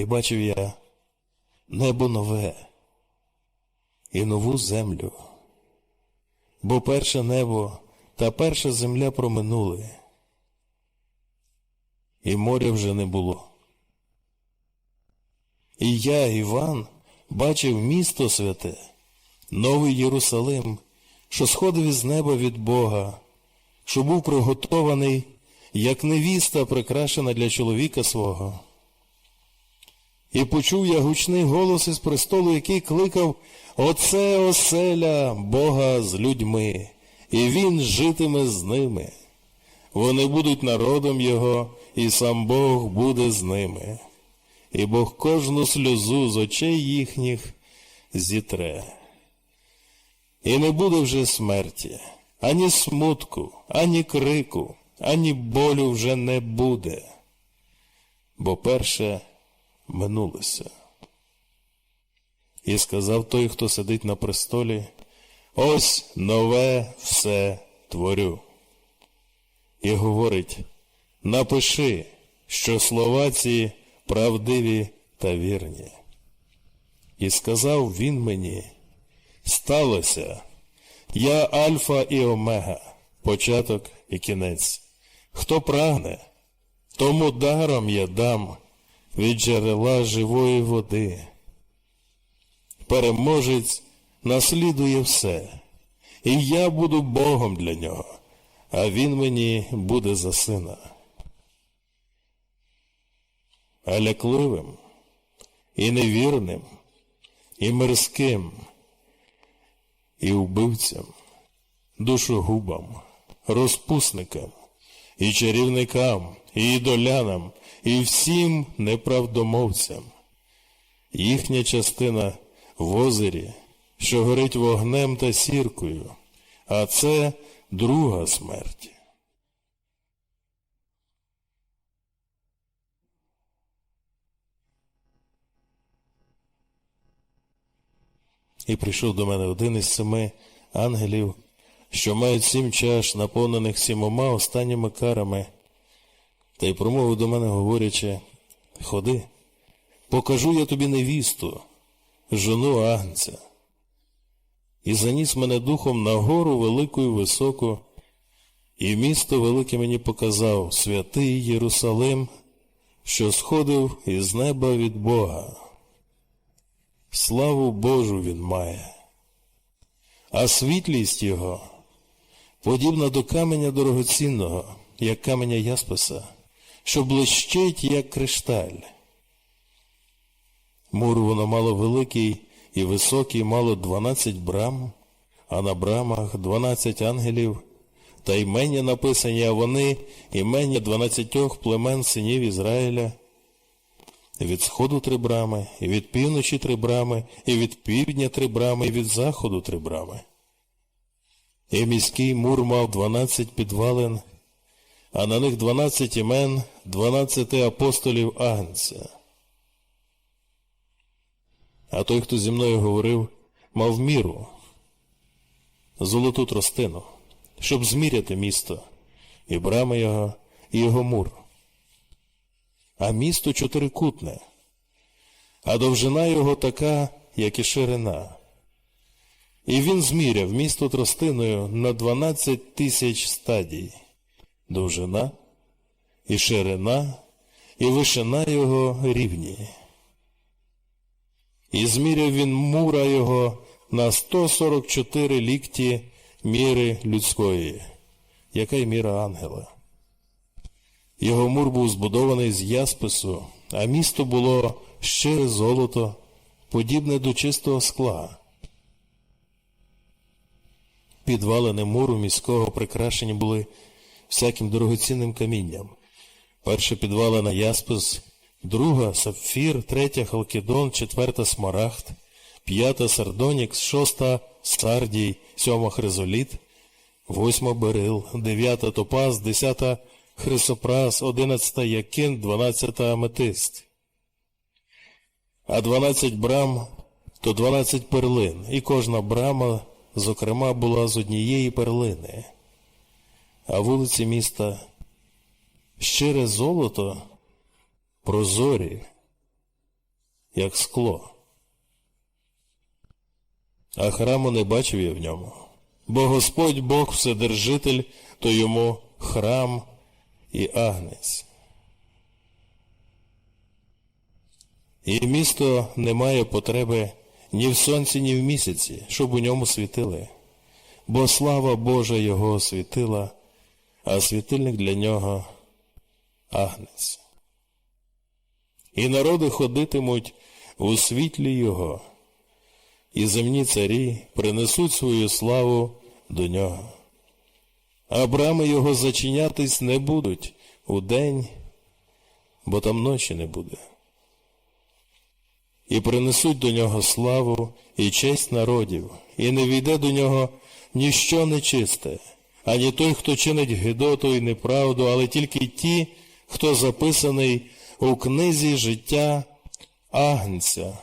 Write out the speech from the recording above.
І бачив я небо нове і нову землю. Бо перше небо та перша земля проминули, і моря вже не було. І я, Іван, бачив місто святе, новий Єрусалим, що сходив із неба від Бога, що був приготований, як невіста, прикрашена для чоловіка свого. І почув я гучний голос із престолу, який кликав Оце оселя Бога з людьми, і Він житиме з ними. Вони будуть народом Його, і сам Бог буде з ними. І Бог кожну сльозу з очей їхніх зітре. І не буде вже смерті, ані смутку, ані крику, ані болю вже не буде. Бо перше минулося. І сказав той, хто сидить на престолі, ось нове все творю. І говорить, напиши, що слова ці правдиві та вірні. І сказав він мені, сталося, я Альфа і Омега, початок і кінець. Хто прагне, тому даром я дам від джерела живої води. Переможець наслідує все, і я буду Богом для нього, а він мені буде за сина. А лякливим, і невірним, і мирським, і вбивцям, душогубам, розпусникам, і чарівникам, і ідолянам, і всім неправдомовцям. Їхня частина в озері, що горить вогнем та сіркою, а це друга смерть. І прийшов до мене один із семи ангелів, що мають сім чаш, наповнених сімома останніми карами, та й промовив до мене, говорячи, ходи, покажу я тобі невісту, жону агнця. І заніс мене духом на гору велику і високу, і місто велике мені показав святий Єрусалим, що сходив із неба від Бога. Славу Божу він має, а світлість його подібна до каменя дорогоцінного, як каменя ясписа, що блищить, як кришталь. Мур воно мало великий і високий, мало дванадцять брам, а на брамах дванадцять ангелів, та імення написані, а вони імення дванадцятьох племен синів Ізраїля. Від сходу три брами, і від півночі три брами, і від півдня три брами, і від заходу три брами. І міський мур мав дванадцять підвалин, а на них дванадцять імен, дванадцяти апостолів Агнця. А той, хто зі мною говорив, мав міру, золоту тростину, щоб зміряти місто, і брами його, і його мур. А місто чотирикутне, а довжина його така, як і ширина. І він зміряв місто тростиною на 12 тисяч стадій, довжина, і ширина, і вишина його рівні. І зміряв він мура його на 144 лікті міри людської, яка й міра ангела. Його мур був збудований з яспису, а місто було щире золото, подібне до чистого скла. Підвалини муру міського прикрашені були всяким дорогоцінним камінням. Перша підвалина яспис, друга сапфір, третя халкідон, четверта смарагд, п'ята сардонікс, шоста сардій, сьома хризоліт, восьма берил, дев'ята топаз, десята хрисопрас, одинадцята якин, дванадцята аметист. А дванадцять брам то дванадцять перлин, і кожна брама, зокрема, була з однієї перлини. А вулиці міста щире золото прозорі, як скло. А храму не бачив я в ньому, бо Господь Бог Вседержитель, то йому храм і агнець. І місто не має потреби ні в сонці, ні в місяці, щоб у ньому світили, бо слава Божа його освітила, а світильник для нього агнець. І народи ходитимуть у світлі його, і земні царі принесуть свою славу до нього. А брами його зачинятись не будуть у день, бо там ночі не буде. І принесуть до нього славу і честь народів, і не війде до нього ніщо нечисте, ані той, хто чинить гидоту і неправду, але тільки ті, хто записаний у книзі життя Агнця